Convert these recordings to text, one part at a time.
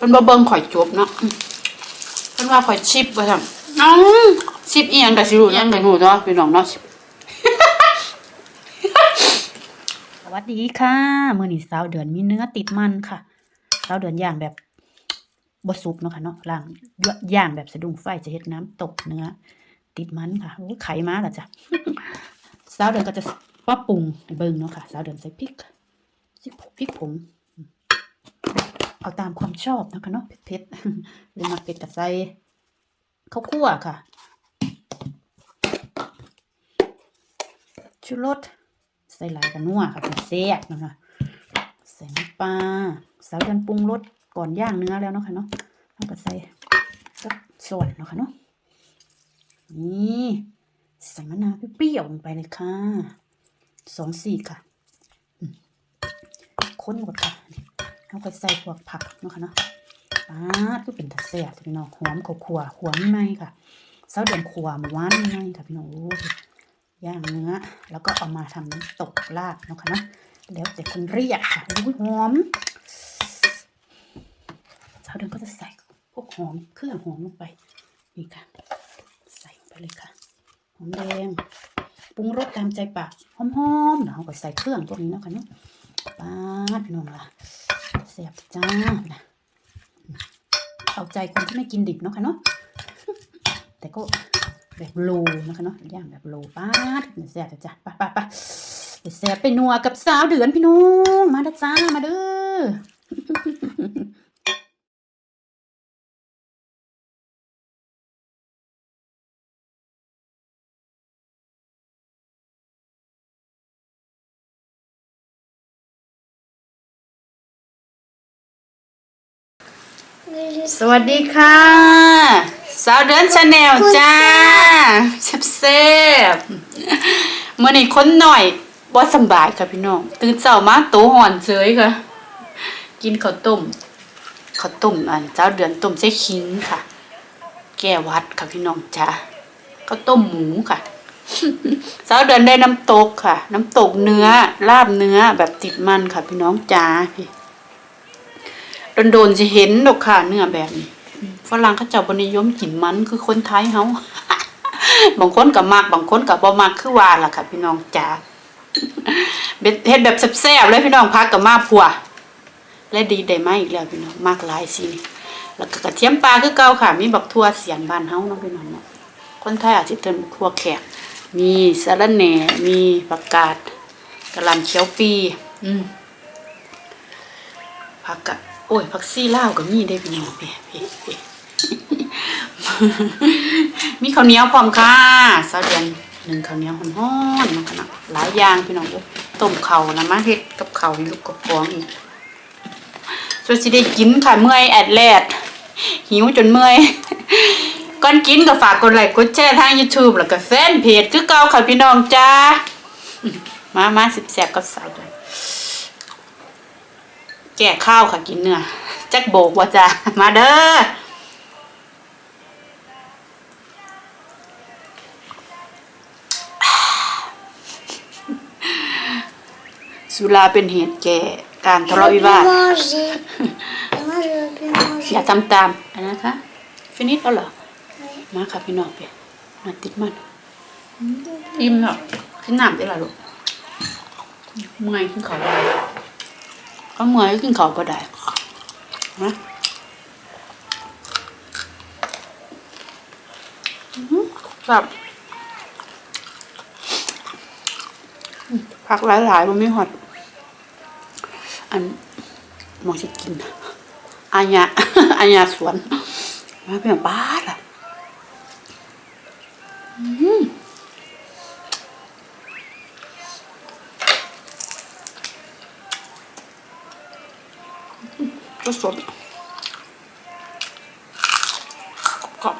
เป็นบ่เบิ่งข่อยจบเนาะเพิ่นว่าข่อยชิปว่าซั่นน้องชิปอีหยังก็สิรู้หยังก็รู้เนาะพี่น้องเนาะสวัสดีค่ะมื้อนี้สาวเดือนมีเนื้อติดมันค่ะสาวเดือนย่างแบบบ่สุกเนาะค่ะเนาะล่างย่างแบบสะดุ้งไฟจะเฮ็ดน้ำตกเนื้อติดมันค่ะโอ้ไขมาและจ้ะสาวเดือนก็จะปรับปรุงเบิ่งเนาะค่ะสาวเดือนใส่พริกพริกพริกผง เอาตามความชอบนะคะเนาะเผ็ดๆหรือมักเผ็ดก็ใส่ข้าวคั่วค่ะ ชูรสใส่หลายกันนัวค่ะเป็นแซ่บนะคะใส่น้ำปลาสาวเดือนปรุงรสก่อนย่างเนื้อแล้วเนาะค่ะเนาะแล้วก็ใส่สักส่วนเนาะค่ะเนาะนี่ใส่มะนาวเปรี้ยวลงไปเลยค่ะสองสี่ค่ะ ค้นหมดค่ะ แล้วก็ใส่พวกผักเนาะค่ะเนาะป้าก็เป็นตะแซ่บพี่น้องหอมข้าวคั่วหัวไม่ไหมค่ะเสาเดือนขัวหวานไม่ไหมค่ะพี่น้องย่างเนื้อ แล้วก็เอามาทำน้ำตกลาบเนาะค่ะนะแล้วแต่คนเรียกค่ะอุ้ยหอมเสาเดินก็จะใส่พวกหอมเครื่องหอมลงไปนี่ค่ะ ใส่ไปเลยค่ะหอมแดงปรุงรสตามใจปากหอมๆเดี๋ยวเราก็ใส่เครื่องพวกนี้เนาะค่ะเนาะป้าพี่น้องล่ะ สียบจ้านะเอาใจคนที่ไม่กินดิบเนาะค่ะเนาะแต่ก็แบบโลนะคะเนาะย่างแบบโลป้าดแซ่บจ้าไปไปไปไปแซ่บไปนัวกับสาวเดือนพี่น้องมาด้จ้ามาเด้อ สวัสดีค่ะสาวเดินชาแนลจ้าแซ่บๆเมื่อนี้คนหน่อยบ่สำบายค่ะพี่น้องตื่นเช้ามาโตวห่อนเฉยค่ะ กินข้าวต้มข้าวต้มอันเจ้าเดือนต้มใส่ขิงค่ะ แก้หวัดค่ะพี่น้องจ้าข้าวต้มหมูค่ะสาวเดือนได้น้ำตกค่ะ น้ำตกเนื้อลาบเนื้อแบบติดมันค่ะพี่น้องจ้าพี่ โดนๆจะเห็นดอกค่ะเนื้อแบบนี้ฝรั่งเขาเจ้าบนิยมกินมันคือคนไทยเฮาบางคนก็มักบางคนก็บ่มักคือว่าล่ะค่ะ พี่น้องจ๋าเบ็ดเฮ็ดแบบแซ่บๆเลยพี่น้องพักกับมาพัวและดีได้มาอีกแล้วพี่น้องมากหลายสิแล้วก็กระเทียมปลาคือเก่าค่ะ มีบักทั่วเสียนบ้านเฮาเนาะพี่น้องเนาะคนไทยอาจสิเติมทั่วแขกมีสะระแหน่มีผักกาดกระหล่ำเขียวปี อืมผักกะ โอ้ยผักซี่ลาวก็มีได้พี่น้องพี่พี่พี่มีข้าวเหนียวพร้อมค่ะสาวเดือนหนึ่งข้าวเหนียวฮ้อนๆมันขนาดหลายอย่างพี่น้องต้มเข้านะมาเฮ็ดกับเข้าลูกกับฟองอีกส่วนสิได้กินค่ะเมื่อยแอดแลดหิวจนเมื่อยก่อนกินก็ฝากกดไลค์กดแชร์ทาง YouTube แล้วก็แฟนเพจคือเก่าค่ะพี่น้องจ้ามมามาสิบแสบกับสาวเดือน แก่ข้าวค่ะกินเนื้อจักโบกว่าจ้ะมาเด้อสุราเป็นเหตุแก่การทะเลาะวิวาท manger. Moi, je veux plus อย่า manger. ทำตามอันนะคะฟินิชแล้วเหรอมาค่ะพี่น้องเปียมาติดมันอิ่มแล้วขึ้นน้ำได้ละลูกเมื่อยขึ้นเขาได้ก็ เมื่อยขึ้นเขาวก็ได้นะแบบอืมผักหลายๆมันไม่หอด อันมอจะกินอาญาอาญาสวนมาเป็นบ้าล่ะอืม ก็สดกรอ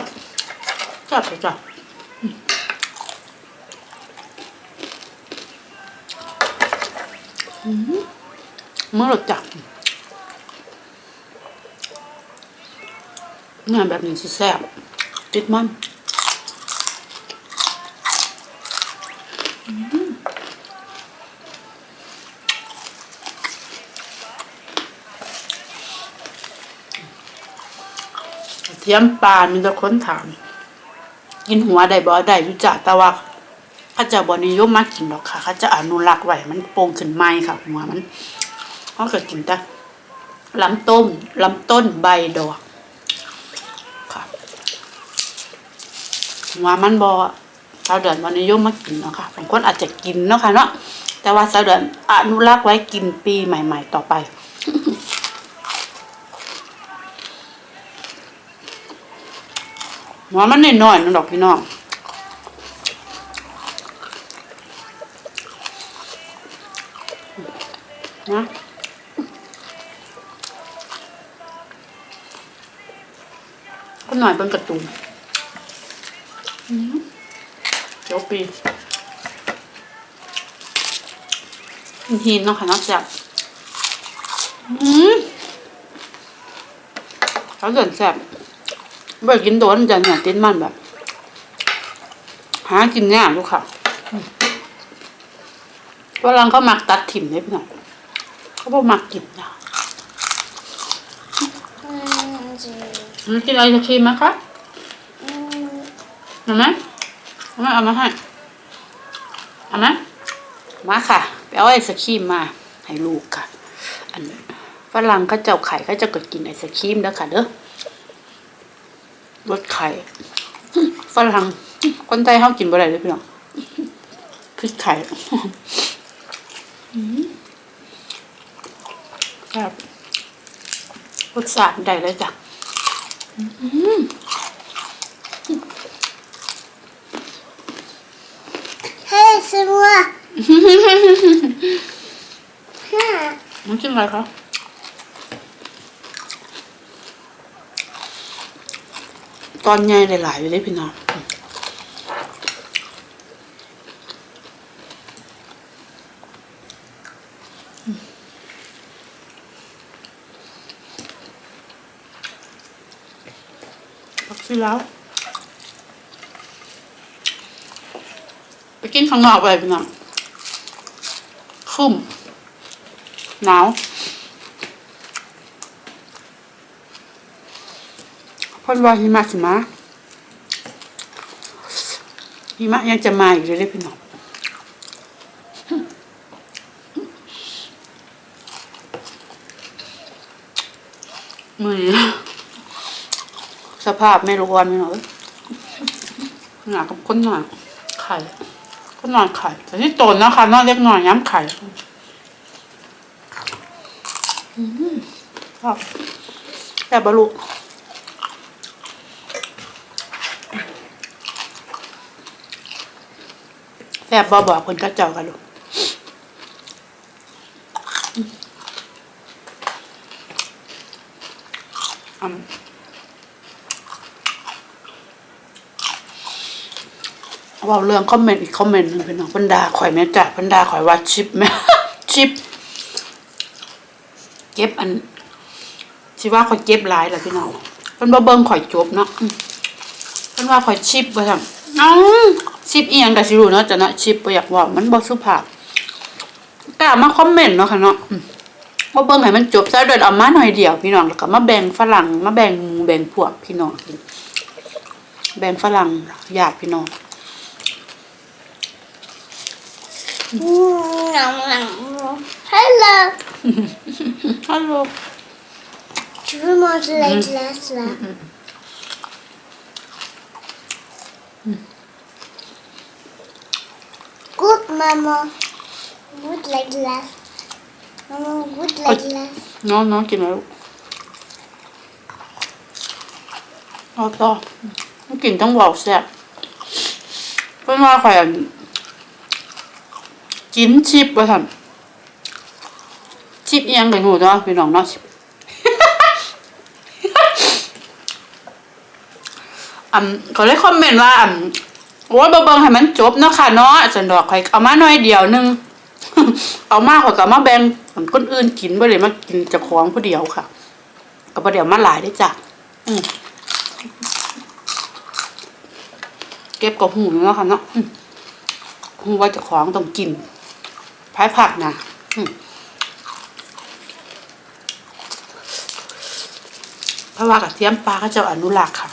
บจับจับจับเมื่อเราจับ งานแบบนี้สิแซ่บติดมันเทียมปลามีแต่คนถาม กินหัวได้บ่ได้ยู่จ้ะแต่ว่าเขาจะบ่นิยมมากินหรอกค่ะเขาจะอนุรักษ์ไว้มันโป่งขึ้นใหม่ค่ะหัวมันเขาก็กินแต่ลำต้มลำต้นใบดอกค่ะ หัวมันบ่ชาวเดือนบ่นิยมมากินเนาะค่ะบางคนอาจจะกินเนาะค่ะเนาะแต่ว่าชาวเดือนอนุรักษ์ไว้กินปีใหม่ ๆ ต่อไปหัวมันน้อยๆนั่นดอกพี่น้องนะก็หน่อยเป็นกระตุนอืม เดี๋ยวปีหินเนาะค่ะเนาะแซ่บอืมเขาเกินแซ่บบ่ได้กินโดนจะเนี่ยติดมันแบบหากินยากลูกค่ะฝรั่งเขามักตัดถิ่มได้พี่น้องเขาบอกมักกินนะอืมจีอืมกินไอศครีมไหมคะอืมเห็นไหม เอามาเอามาให้เอาไหมมาค่ะไปเอาไอศครีมมาให้ลูกค่ะ อันฝรั่งเขาเจ้าไข่เขาจะกดกินไอศครีมเด้อค่ะเด้อรสไข่ฝรั่งคนไทยเขากินบ่ได้เลยพี่น้องพริกไข่อืมครับรสชาติได้เลยจ้ะ เฮ้ยสมั วฮ่ามันกินอะไรคะตอนใหญ่หลายๆอยู่เลยพี่น้องพักสิแล้ว ไปกินข้างนอกไปพี่น้อง คุ้มหนาว พ่นว่าหิมะสิมาหิมะยังจะมาอีกเลยพี่น้องมือสภาพไม่รู้วันไม่หน่อยหนากับคนหน่อยไข่ คนหน่อยไข่แต่ที่โตนนะคะน้อยเล็กน่อยย้ำไข่ครับแต่บรรลุแซ่บบอบอกคนก็เจ้ากันลูกอืม ว่าเรื่องคอมเมนต์อีกคอมเมนต์หนึ่งเป็นน้องบรรดาข่อยแม่จ่าบรรดาข่อยว่าชิปแม่ชิปเก็บอันสิว่าข่อยเก็บหลายแหละพี่น้องเพิ่นบ่เบิ่งข่อยจบเนาะเพิ่นว่าข่อยชิปว่าซั่นอ้าวชิปอีหยังก็สิรู้เนาะจ้ะนะชิปบ่อยากว่ามันบ่สุภาพกล้ามาคอมเมนต์เนาะค่ะเนาะอืมบ่เบิ่งให้มันจบซะเดินเอามาหน่อยเดียวพี่น้องแล้วก็มาแบ่งฝรั่งมาแบ่งแบ่งพวกพี่น้องแบ่งฝรั่งญาติพี่น้อง อืมหนังหนังฮัลโหลฮัลโหล Tu veux manger la glace là Goûte maman. Goûte la glace. Maman, goûte la Oh. glace. น้องน้องกินแล้วเอาต่อมัน กินต้องบอกแซ่บเพิ่นว่าข่อยอั่นชิปว่าซั่นชิปอียงไปหูเนาะพี่น้องเนาะชิปอันเขาเลยคอมเมนต์ว่าอันโอ้ยบ่เบิ่งให้มันจบเนาะค่ะเนาะจันดอกข่อยเอามาหน่อยเดียวนึงเอามาขอยก็เอามาแบ่งให้คนอื่นกินบ่ได้มากินเจ้าของผู้เดียวค่ะก็บ่ได้เอามาหลายได้จ้ะเก็บกับหูเนาะค่ะเนาะหูว่าจะของต้องกิน พายผักนะเพราะว่ากระเทียมปลาก็จะอนุรักษ์ค่ะ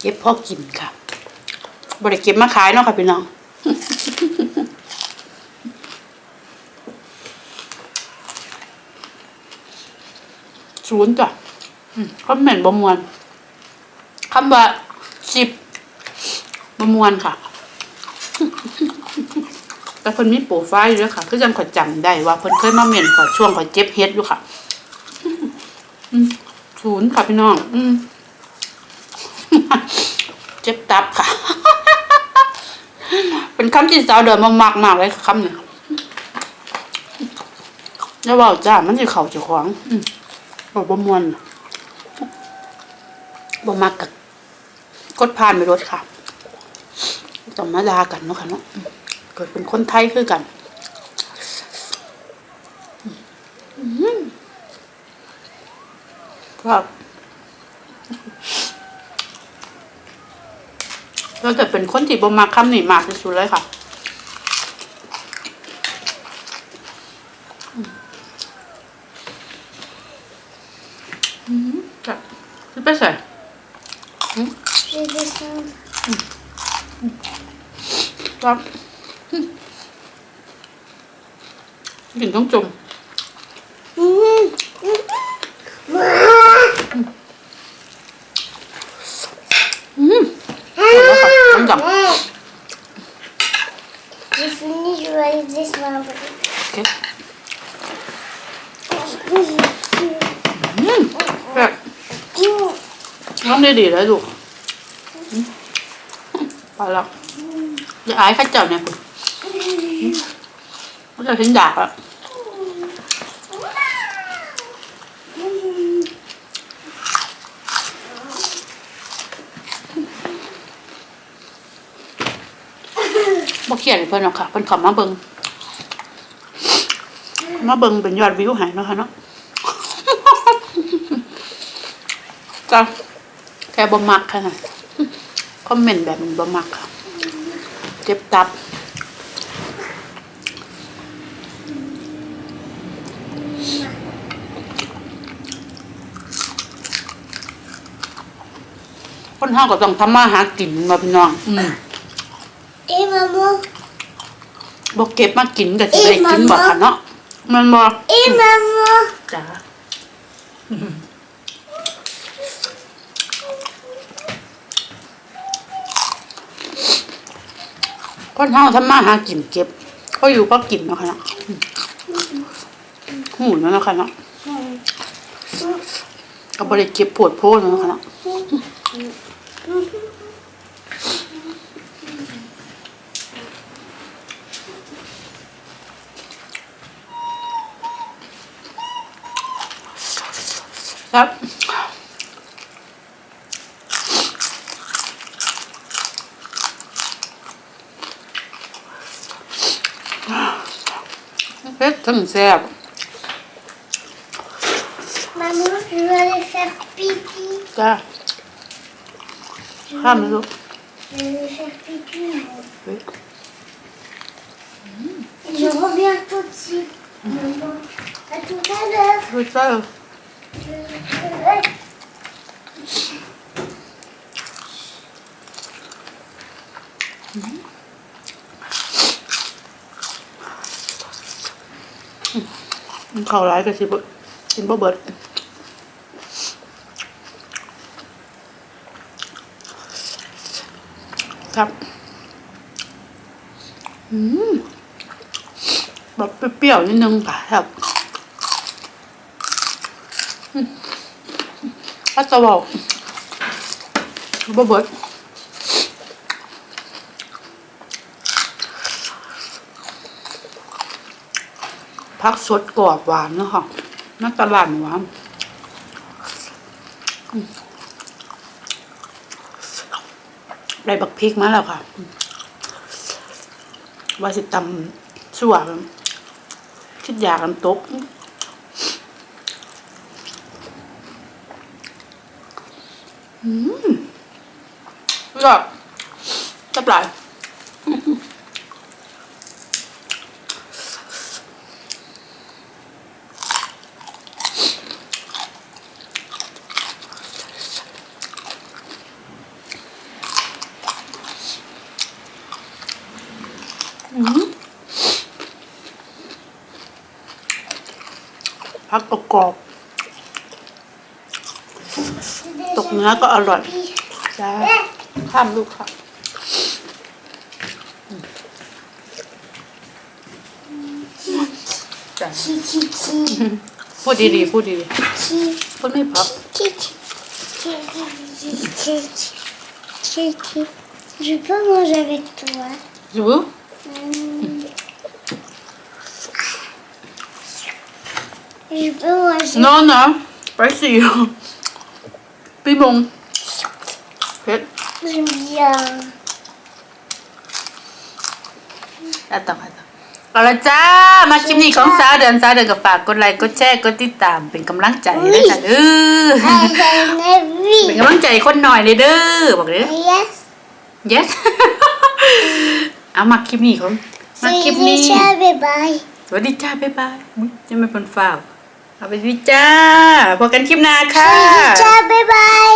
เก็บพ่อกินค่ะบริเก็บมาขายเนาะค่ะพี่น้องศูนย์จ้ะคอมเมนต์บมวนคำว่าสิบ บมวนค่ะ แต่เพิ่นมีโปรไฟล์อยู่ด้วยค่ะคือจังขอยจำได้ว่าเพิ่นเคยมาเมนขอยช่วงขอยเจ็บเฮ็ดอยู่ค่ะอืมศูนย์ค่ะพี่น้อง อืมเจ็บตับค่ะ เป็นคำที่สาวเดินมามากมากๆเลยค่ะคำนี้แล้วเว่าจ้ามันจะเข่าเจ้าของอืมบอกบ่มวนบ่มักกับกดผ่านไปรถค่ะ ต้องมาลากันเนาะค่ะเนาะอืมเกิดเป็นคนไทยคือกันอืมครับแล้วแต่เป็นคนที่บ่มักคำนี้มากที่สุดเลยค่ะครับจะไปใส่ J'ai descendu. ครับกินต้องจม Mhm. อืมแล้วค่ะต้องจับ J'ai fini, je vais aller descendre. โอเคอืมแบบน้องได้ดีเลยลูกอืม ไปแล้วอย่าอายข้าเจ้าเนี่ยคุณเขาจะเห็นดากอะบ่เขียนเพิ่นหรอกค่ะเพิ่นขับมาเบิงมาเบิงเป็นยอดวิวให้เนาะค่ะเนาะจ้ะแค่บ่มักค่ะน อมเมนต์แบบมันบ่มักค่ะ เจ็บตับ คนเฮาก็ต้องทำมาหากินมาพี่น้องอืม Et maman บ่เก็บมากินก็สิได้กินบ่ค่ะเนาะมันบ่ Et maman จ้า คนเฮาทำมาหากินเก็บ ก็อยู่ก็กินเนาะค่ะเนาะอืมหูเนาะเนะค่ะเนาะก็บ่ได้เก็บปวดโพดเนาะค่ะเนาะครับ เผ็ดทั้งแซ่บ Maman, je vais aller faire pipi. จ้าข้ามไหมลูก Je vais aller faire pipi. moi. เฮ้ย Et je reviens tout de suite. Maman, à tout à l'heure. ดูเจ้า Ouais. มันเข้าร้ายก็สิบ่กินบ่เบิดครับ อืมแบบเปรี้ยวๆนิดนึงค่ะครับอืมถ้าจะบอกบ่เบิด พักสดกรอบหวานเนาะค่ะน่าตลาดหวานอืมได้บักพริกมาแล้วค่ะ ว่าสิตำชั่วคิดอยากกันตกยอดจับหลาย ผักกรอบๆตกเนื้อก็อร่อยจ้าข้ามลูกค่ะจ้า Chi, chi, chi. พูดดีๆพูดดี Chi, ๆพูดไม่เพราะ chi, chi. Chi, chi, chi, chi. Chi, chi. Je peux manger avec toi. รู้ Hmm. Je peux manger. นอนนะไปสิพี่มงเพชร J'aime bien. อะต่อค่ะต่อเอาละจ้า มาคลิปนี้ของสาวเดือนสาวเดือนกับฝากกดไลค์กดแชร์กดติดตามเป็นกำลังใจเลยจ้ะเด้อ I have เป็น a กำลังใจคนหน่อยเลยเด้อบอกเลย Yes. yes เอามาคลิปนี้ของมาคลิปนี้ Ciao, bye bye. สวัสดีจ้าบ๊ายบายอุ๊ยจะไม่เป็นฝ้าว เอาไปดีจ้าพบกันคลิปหน้าค่ะ จ้าบ๊ายบาย